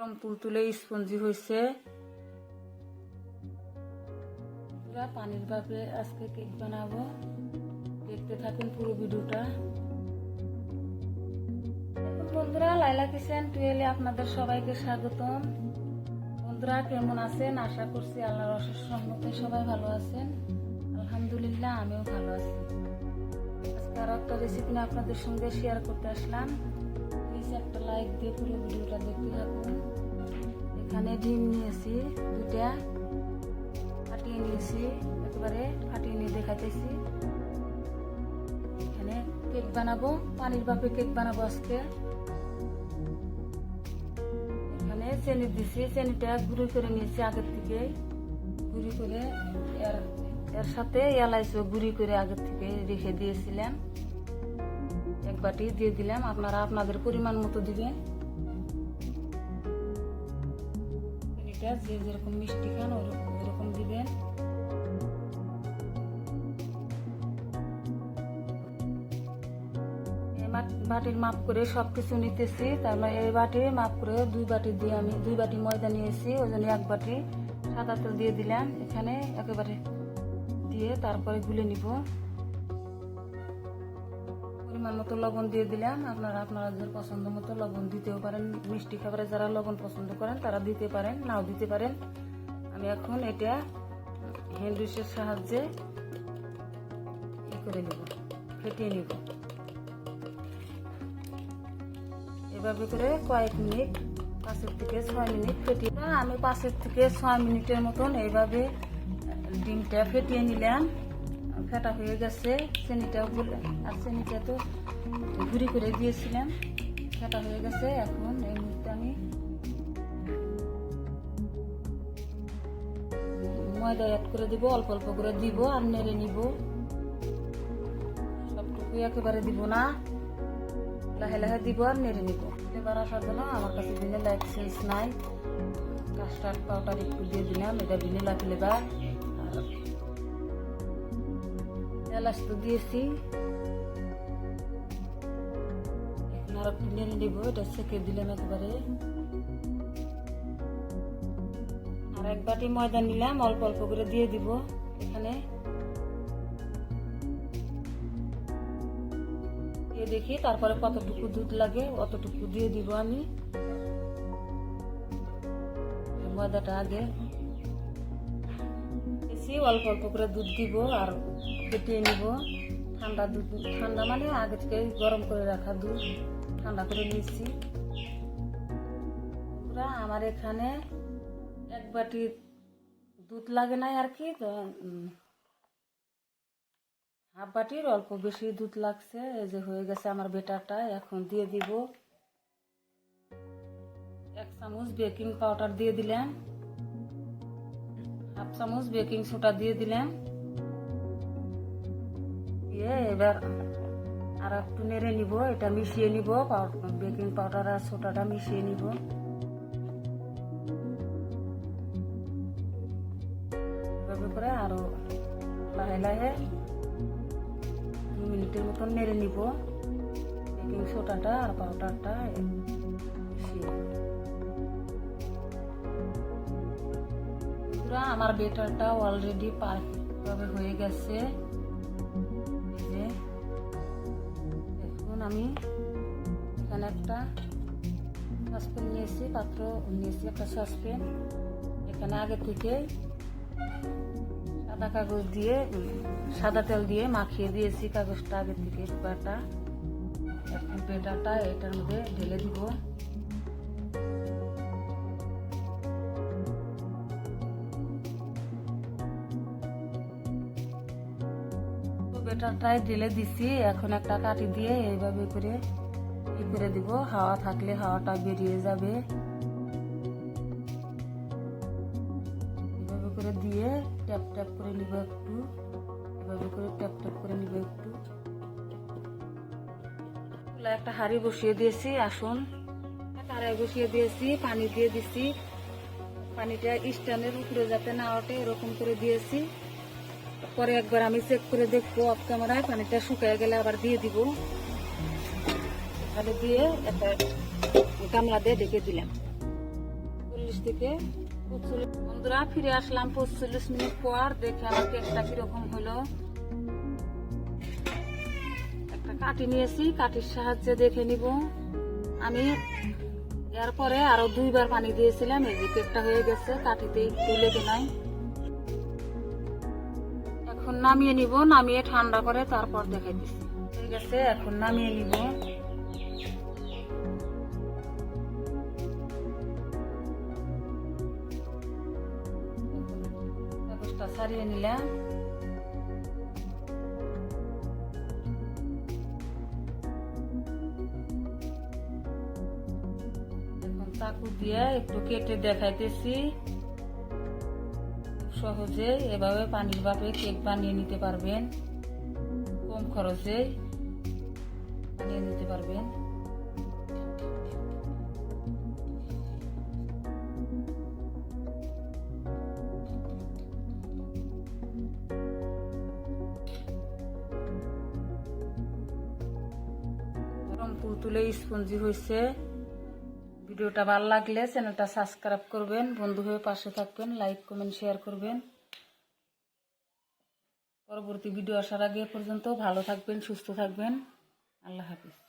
গরম তুলতুলে স্পঞ্জি হয়েছে পানির ভাপে আজকে কেক বানাবো। দেখতে থাকুন পুরো ভিডিওটা। বন্ধুরা, লাইলা কিচেন টুয়েলে আপনাদের সবাইকে স্বাগতম। বন্ধুরা, কেমন আছেন? আশা করছি আল্লাহর অশেষ রহমতে সবাই ভালো আছেন। আলহামদুলিল্লাহ, আমিও ভালো আছি। আজকে আরও একটা রেসিপি আপনাদের সঙ্গে শেয়ার করতে আসলাম। প্লিজ একটা লাইক দিয়ে পুরো ভিডিওটা দেখতে থাকুন। এখানে ডিম নিয়েছি দুটা ফাটিয়ে নিয়েছি, একেবারে ফাটিয়ে নিয়ে দেখাতেছি এখানে কেক বানাবো, পানির বাপে কেক বানাবো আজকে। এখানে চেনি দিছি, চেনিটা গুঁড়ো করে নিয়েছি আগের থেকে। গুঁড়ি করে এর এর সাথে এলাইচও গুঁড়ি করে আগের থেকে রেখে দিয়েছিলাম। বাটি দিয়ে দিলাম। আপনারা আপনাদের পরিমাণ মতো দিবেন। চিনিটা যে যেরকম মিষ্টি খান ওরকম দিবেন। বাটির মাপ করে সব কিছু নিতেছি। তার মানে এই বাটি মাপ করে দুই বাটি দিয়ে আমি দুই বাটি ময়দা নিয়েছি, ওই জন্য এক বাটি সাদা তেল দিয়ে দিলাম। এখানে একেবারে দিয়ে তারপরে গুলে নিব। পরিমাণ মতো লবণ দিয়ে দিলাম। আপনারা আপনাদের পছন্দ মতো লবণ দিতেও পারেন। মিষ্টি খাবারে যারা লবণ পছন্দ করেন, তারা দিতে পারেন, নাও দিতে পারেন। আমি এখন এটা হ্যান্ডউইচের সাহায্যে ই করে নেব, ফেটিয়ে নেব। এভাবে করে কয়েক মিনিট, পাঁচের থেকে ছয় মিনিট ফেটিয়ে আমি পাঁচের থেকে ছয় মিনিটের মতন এইভাবে ডিমটা ফেটিয়ে নিলাম। ফেটা হয়ে গেছে, চিনিটাও আর চিনিটা তো গুঁড়ি করে দিয়েছিলাম। ফেটা হয়ে গেছে, এখন এই মুহূর্তে আমি ময়দা অ্যাড করে দিব, অল্প অল্প করে দিব আর নেড়ে নিব। সবটুকু একেবারে দিব না। লাহে লাহে দিব আর নেড়ে নিব। এবার আসার জন্য আমার কাছে ভিনেলা এক্সেন্স নাই। কাস্টার্ড পাউডার একটু দিয়ে দিলাম, এটা ভিনেলা ফ্লেভার। আর এলাচ তো দিয়েছি এখন আর একটু নেড়ে নিব এটা সেকে দিলাম একেবারে আর এক বাটি ময়দা নিলাম অল্প অল্প করে দিয়ে দিব এখানে দিয়ে দেখি তারপরে কতটুকু দুধ লাগে অতটুকু দিয়ে দিব আমি ময়দাটা আগে অল্প অল্প করে দুধ দিব আর ফেটিয়ে নিব। ঠান্ডা দুধ ঠান্ডা মানে আগে থেকে গরম করে রাখা দুধ। ঠান্ডা করে নিয়েছি। আমার এখানে এক বাটি দুধ লাগে নাই আর কি হাফ বাটির অল্প বেশি দুধ লাগছে। এই যে হয়ে গেছে আমার বেটারটা, এখন দিয়ে দিব। এক চামচ বেকিং পাউডার দিয়ে দিলাম। হাফ চামচ বেকিং সোডা দিয়ে দিলাম। দিয়ে এবার আর একটু নেড়ে নিব, এটা মিশিয়ে নিব বেকিং পাউডার আর সোডাটা মিশিয়ে নিব। এভাবে করে আরও লাহে লাহে দু মিনিটের মতন নেড়ে নিব। বেকিং সোডাটা আর পাউডারটা মিশিয়ে আমার বেটারটা অলরেডি পারফেক্টভাবে হয়ে গেছে। আমি এখানে একটা সসপ্যান নিয়েছি, পাত্র নিয়েছি, একটা সসপ্যান এখানে আগে থেকে সাদা কাগজ দিয়ে, সাদা তেল দিয়ে মাখিয়ে দিয়েছি কাগজটা আগে থেকে পেপারটা পেটারটা এটার মধ্যে ঢেলে দিব। বেটারটাই ঢেলে দিছি, এখন একটা কাটি দিয়ে এইভাবে করে ই করে দিব। হাওয়া থাকলে হাওয়াটা বেরিয়ে যাবে। এভাবে করে দিয়ে ট্যাপ ট্যাপ করে নিব একটু। এভাবে করে ট্যাপ ট্যাপ করে নিব একটু। একটা হাঁড়ি বসিয়ে দিয়েছি, আসুন। তারাই বসিয়ে দিয়েছি, পানি দিয়ে দিছি। পানিটা স্ট্যান্ডের উপরে যাতে না ওঠে, এরকম করে দিয়েছি। পরে একবার আমি চেক করে দেখব অফ ক্যামেরায় পানিটা শুকিয়ে গেলে আবার দিয়ে দিব। তাহলে দিয়ে একটা গামলা দিয়ে ডেকে দিলাম। চল্লিশ থেকে বন্ধুরা, ফিরে আসলাম পঁচল্লিশ মিনিট পর। দেখে আমার কেকটা কীরকম হলো। একটা কাটি নিয়েছি, কাঠির সাহায্যে দেখে নিব। আমি এরপরে আরও দুইবার পানি দিয়েছিলাম, এই যে কেকটা হয়ে গেছে, কাঠিতে একটু লেগে নাই। নামিয়ে নিব, নামিয়ে ঠান্ডা করে তারপর দেখাই দিচ্ছি। ঠিক আছে, এখন নামিয়ে নিব। ছাড়িয়ে নিলাম। চাকু দিয়ে একটু কেটে দেখাইতেছি। সহজে এভাবে পানির বাপে কেক বানিয়ে নিতে পারবেন। কম খরচে বানিয়ে নিতে পারবেন। তুল তুলে স্পঞ্জি হয়েছে ভিডিওটা ভালো লাগলে চ্যানেলটা সাবস্ক্রাইব করবেন, বন্ধু হয়ে পাশে থাকবেন, লাইক, কমেন্ট, শেয়ার করবেন। পরবর্তী ভিডিও আসার আগে পর্যন্ত ভালো থাকবেন, সুস্থ থাকবেন। আল্লাহ হাফিজ।